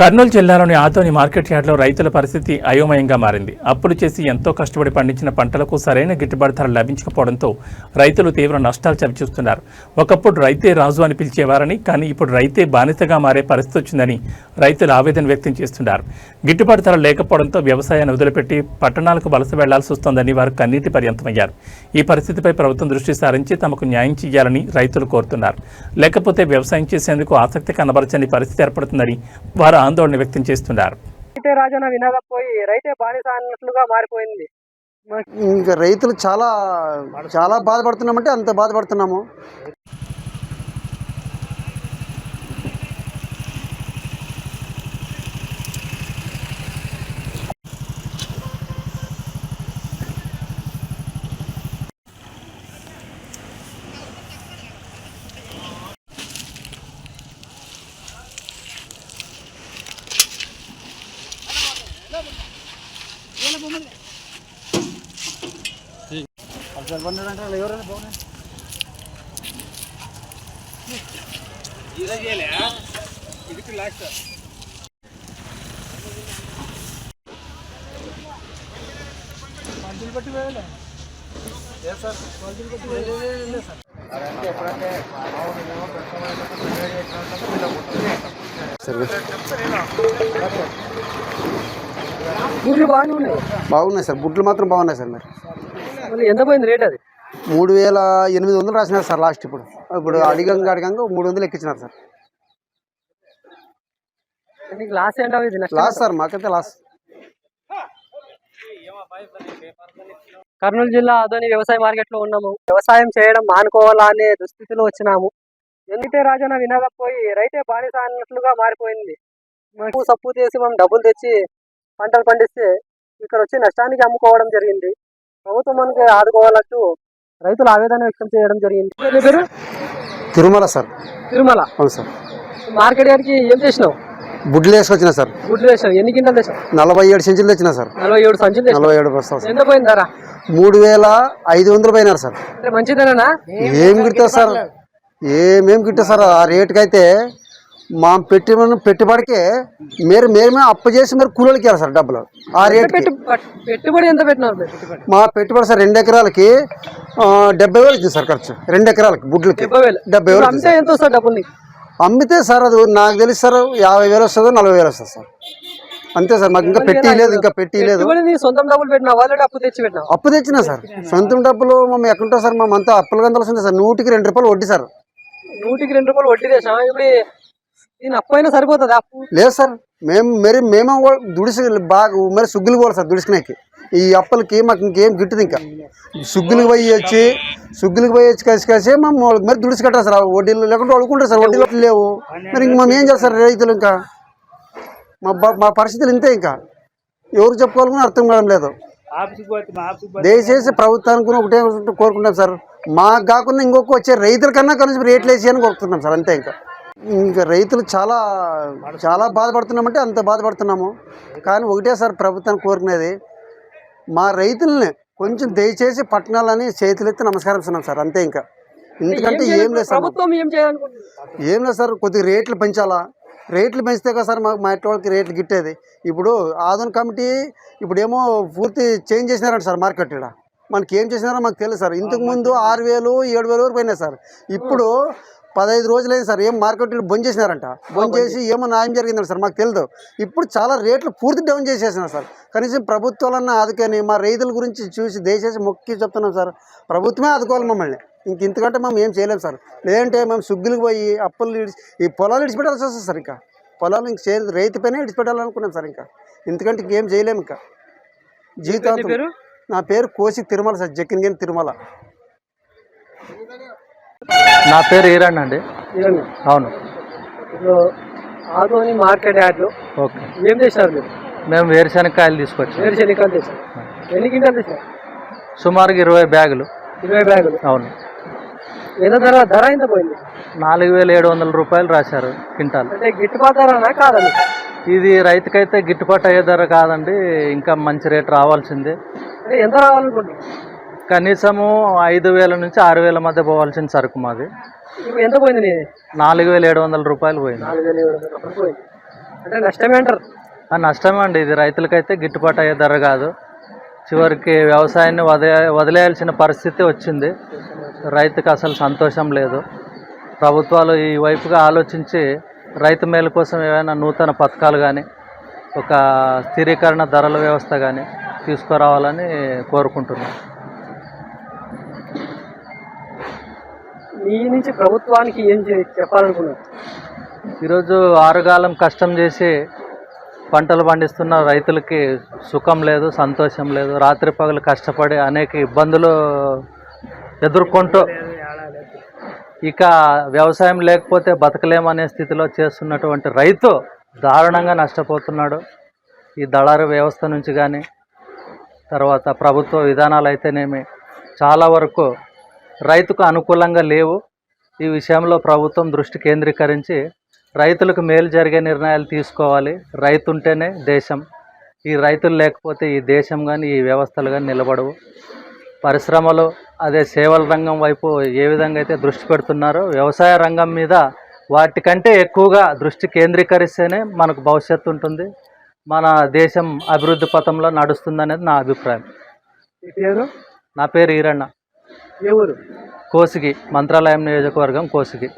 కర్నూలు జిల్లాలోని ఆదోని మార్కెట్ యార్డ్లో రైతుల పరిస్థితి అయోమయంగా మారింది. అప్పులు చేసి ఎంతో కష్టపడి పండించిన పంటలకు సరైన గిట్టుబాటు ధర లభించకపోవడంతో రైతులు తీవ్ర నష్టాలు చవిచూస్తున్నారు. ఒకప్పుడు రైతే రాజు అని పిలిచేవారని కానీ ఇప్పుడు రైతే బానిసగా మారే పరిస్థితి వచ్చిందని రైతులు ఆవేదన వ్యక్తం చేస్తున్నారు. గిట్టుబాటు ధర లేకపోవడంతో వ్యవసాయాన్ని వదిలిపెట్టి పట్టణాలకు వలస వెళ్ళాల్సి వస్తోందని వారు కన్నీటి పర్యంతమయ్యారు. ఈ పరిస్థితిపై ప్రభుత్వం దృష్టి సారించి తమకు న్యాయం చేయాలని రైతులు కోరుతున్నారు. లేకపోతే వ్యవసాయం చేసేందుకు ఆసక్తి కనబరచని పరిస్థితి ఏర్పడుతుందని వారు ఆందోళన వ్యక్తం చేస్తున్నారు. రైతే రాజన్న వినగా పోయి రైతే బానిస అన్నట్లుగా మారిపోయింది. ఇంకా రైతులు చాలా చాలా బాధపడుతున్నామంటే అంత బాధపడుతున్నాము. పంచులు పట్టి పోయాలి సార్ పంచులు పట్టి పోయలేదు సార్ సరే గుడ్లు బాగానే ఉన్నాయి బాగున్నాయి సార్. గుడ్లు మాత్రం బాగున్నాయి సార్ మరి. మళ్ళీ ఎంత పోయింది రేట్ అది? మూడు వేల ఎనిమిది వందలు రాసినారు సార్ లాస్ట్ ఇప్పుడు. ఇప్పుడు అడిగంగా అడిగంగా మూడు వందలు ఎక్కించినారు సార్. లాస్ ఇది. లాస్ సార్ మాకైతే లాస్. కర్నూలు జిల్లా ఆదోని వ్యవసాయ మార్కెట్లో ఉన్నాము. వ్యవసాయం చేయడం మానుకోవాలా అనే దుస్థితిలో వచ్చినాము. ఎందుకే రాజన్న వినగా పోయి రైతే బానిస అన్నట్లుగా మారిపోయింది. మాకు సప్పు చేసి మనం డబ్బులు తెచ్చి పంటలు పండిస్తే ఇక్కడ వచ్చి నష్టానికి అమ్ముకోవడం జరిగింది. ప్రభుత్వం మనకి ఆదుకోవాలంటూ రైతులు ఆవేదన వ్యక్తం చేయడం జరిగింది. పేరు? తిరుమల సార్. తిరుమల. అవును సార్. మార్కెట్ గారికి ఏం చేసినావు గుడ్లు వేసుకొచ్చిన సార్. గుడ్లు వేసావు ఎన్ని కింటలు తెచ్చావు నలభై ఏడు సెంచులు తెచ్చిన సార్. నలభై ఏడు సంచులు నలభై ఏడు బస్తాలు సార్. ఎంత పోయింది ధర మూడు వేల ఐదు వందలు పోయినారు సార్. అంటే మంచిదేనా? ఏం గిట్టదు సార్? ఏమేం గిట్టదు సార్? ఆ రేటుకి అయితే మా పెట్టి పెట్టుబడికే మీరు మేమే అప్పు చేసి మీరు కూలీలకి సార్ డబ్బులు. ఆ రేట్ పెట్టు పెట్టుబడి ఎంత పెట్టినారు మీరు? మా పెట్టుబడి సార్ రెండు ఎకరాలకి డెబ్బై వేలు వచ్చింది సార్ ఖర్చు. రెండు ఎకరాలకి గుడ్లకి. డెబ్బై వేలు. ఎంత వస్తుంది డబ్బులు అమ్మితే సార్ అది నాకు తెలుసు సార్ యాభై వేలు వస్తుందో నలభై వేలు వస్తుంది సార్. అంతే సార్ మాకు ఇంకా పెట్టి లేదు ఇంకా పెట్టి లేదు. సొంతం డబ్బులు పెట్టినా తెచ్చి పెట్టినా? అప్పు తెచ్చినా సార్. సొంతం డబ్బులు మేము ఎక్కడుంటాం సార్? మేము అంతా అప్పులు గందలసింది సార్. నూటికి రెండు రూపాయలు వడ్డీ సార్. నూటికి రెండు రూపాయలు వడ్డీ తెచ్చినా? ఇప్పుడు దీని అప్పు సరిపోతుంది లేదు సార్ మేము మరి మేము దుడిసి బాగా మరి సుగ్గులు పోవాలి సార్ దుడిసినాకి. ఈ అప్పలకి మాకు ఇంకేం గిట్టుది ఇంకా. సుగ్గులకు పోయి వచ్చి సుగ్గులకు పోయి వచ్చి కలిసి కలిసి మేము మరి దుడిసి కట్టాలి సార్. వడ్డీలు లేకుంటే వాళ్ళుకుంటారు సార్ వడ్డీలు అట్లా లేవు. మరి ఇంక మేము ఏం చేస్తారు రైతులు ఇంకా? మా మా పరిస్థితులు ఇంతే ఇంకా. ఎవరు చెప్పుకోవాలని అర్థం కావడం లేదు. దయచేసి ప్రభుత్వానికి ఒకటే కోరుకుంటాం సార్. మాకు కాకుండా ఇంకొక వచ్చే రైతుల కన్నా కనీసం రేట్లు వేసి అని కోరుతున్నాం సార్ అంతే ఇంకా. ఇంకా రైతులు చాలా చాలా బాధపడుతున్నామంటే అంత బాధపడుతున్నాము. కానీ ఒకటే సార్ ప్రభుత్వాన్ని కోరుకునేది మా రైతుల్ని కొంచెం దయచేసి పట్టణాలని చేతులెత్తి నమస్కారం ఇస్తున్నాం సార్ అంతే ఇంకా. ఎందుకంటే ఏం లేదు సార్ ఏం లేదు సార్ కొద్దిగా రేట్లు పెంచాలా. రేట్లు పెంచితే కదా సార్ మాకు మా ఇంటి వాళ్ళకి రేట్లు గిట్టేది. ఇప్పుడు ఆదోన్ కమిటీ ఇప్పుడేమో పూర్తి చేంజ్ చేసినారంట సార్ మార్కెట్ ఇక్కడ మనకి ఏం చేసినారో మాకు తెలుసు సార్. ఇంతకు ముందు ఆరు వేలు ఏడు వేలు వరకు పోయినాయి సార్. ఇప్పుడు పదహైదు రోజులైంది సార్ ఏం మార్కెట్లు బంద్ చేసినారంట. బంద్ చేసి ఏమో న్యాయం జరిగిందంట సార్? మాకు తెలియదు ఇప్పుడు చాలా రేట్లు పూర్తి డౌన్ చేసేసినారు సార్. కనీసం ప్రభుత్వాలన్నా ఆదుకొని మా రైతుల గురించి చూసి దయచేసి మొక్కి చెప్తున్నాం సార్. ప్రభుత్వమే ఆదుకోవాలి మమ్మల్ని. ఇంక ఇంతకంటే మేము ఏం చేయలేము సార్. లేదంటే మేము సుగ్గులకు పోయి అప్పులు ఇడిచి ఈ పొలాలు ఇడిచిపెట్టాల్సి వస్తుంది సార్ ఇంకా. పొలాలు ఇంక చే రైతు పైన ఇడిచిపెట్టాలనుకున్నాం సార్ ఇంకా. ఇంతకంటే ఇంకేం చేయలేము ఇంకా. జీవితాంతం నా పేరు కోసి తిరుమల సార్ జక్కినగిరి తిరుమల. నా పేరు ఈరಣ್ణ అండి. అవును. ఆదోని మార్కెట్ యార్డ్లో ఓకే. ఏం చేశారు మీరు? మేము వేరుశనగకాయలు తీసుకొచ్చాం. వేరు శనికాలు తెచ్చారు. ఎన్ని కింటాలు తెచ్చారు? సుమారుగా ఇరవై బ్యాగులు. ఇరవై బ్యాగులు. అవును. ఎంత ధర ధర ఎంత పోయింది? నాలుగు వేల ఏడు వందల రూపాయలు రాశారు క్వింటాల్. అంటే గిట్టుబాటు ధరనా కాదండి? ఇది రైతుకైతే గిట్టుబాటు అయ్యే ధర కాదండి. ఇంకా మంచి రేట్ రావాల్సిందే. అంటే ఎంత రావాలనుకుంటున్నారు? కనీసము ఐదు వేల నుంచి ఆరు వేల మధ్య పోవాల్సిన సరుకు మాది. ఇప్పుడు ఎంత పోయింది నీది నాలుగు వేల ఏడు వందల రూపాయలు పోయింది. నాలుగు వేల ఏడు వందల రూపాయలు పోయింది. అంటే నష్టమే అంటారు ఆ నష్టమే అండి ఇది రైతులకైతే గిట్టుబాటు అయ్యే ధర కాదు. చివరికి వ్యవసాయాన్ని వదిలే వదిలేయాల్సిన పరిస్థితి వచ్చింది. రైతుకు అసలు సంతోషం లేదు. ప్రభుత్వాలు ఈ వైపుగా ఆలోచించి రైతు మేలు కోసం ఏమైనా నూతన పథకాలు కానీ ఒక స్థిరీకరణ ధరల వ్యవస్థ కానీ తీసుకురావాలని కోరుకుంటున్నాను మీ నుంచి ప్రభుత్వానికి ఏం చెప్పాలనుకున్నారు? ఈరోజు ఆరుగాలం కష్టం చేసి పంటలు పండిస్తున్న రైతులకి సుఖం లేదు సంతోషం లేదు. రాత్రి పగలు కష్టపడి అనేక ఇబ్బందులు ఎదుర్కొంటూ ఇక వ్యవసాయం లేకపోతే బతకలేమనే స్థితిలో చేస్తున్నటువంటి రైతు దారుణంగా నష్టపోతున్నాడు. ఈ దళారు వ్యవస్థ నుంచి కానీ తర్వాత ప్రభుత్వ విధానాలు అయితేనేమి చాలా వరకు రైతుకు అనుకూలంగా లేవు. ఈ విషయంలో ప్రభుత్వం దృష్టి కేంద్రీకరించి రైతులకు మేలు జరిగే నిర్ణయాలు తీసుకోవాలి. రైతు ఉంటేనే దేశం. ఈ రైతులు లేకపోతే ఈ దేశం కానీ ఈ వ్యవస్థలు కానీ నిలబడవు. పరిశ్రమలు అదే సేవల రంగం వైపు ఏ విధంగా అయితే దృష్టి పెడుతున్నారో వ్యవసాయ రంగం మీద వాటికంటే ఎక్కువగా దృష్టి కేంద్రీకరిస్తేనే మనకు భవిష్యత్తు ఉంటుంది. మన దేశం అభివృద్ధి పథంలో నడుస్తుందనేది నా అభిప్రాయం. నా పేరు ఈరಣ್ణ కోసికి మంత్రాలయం నియోజకవర్గం కోసికి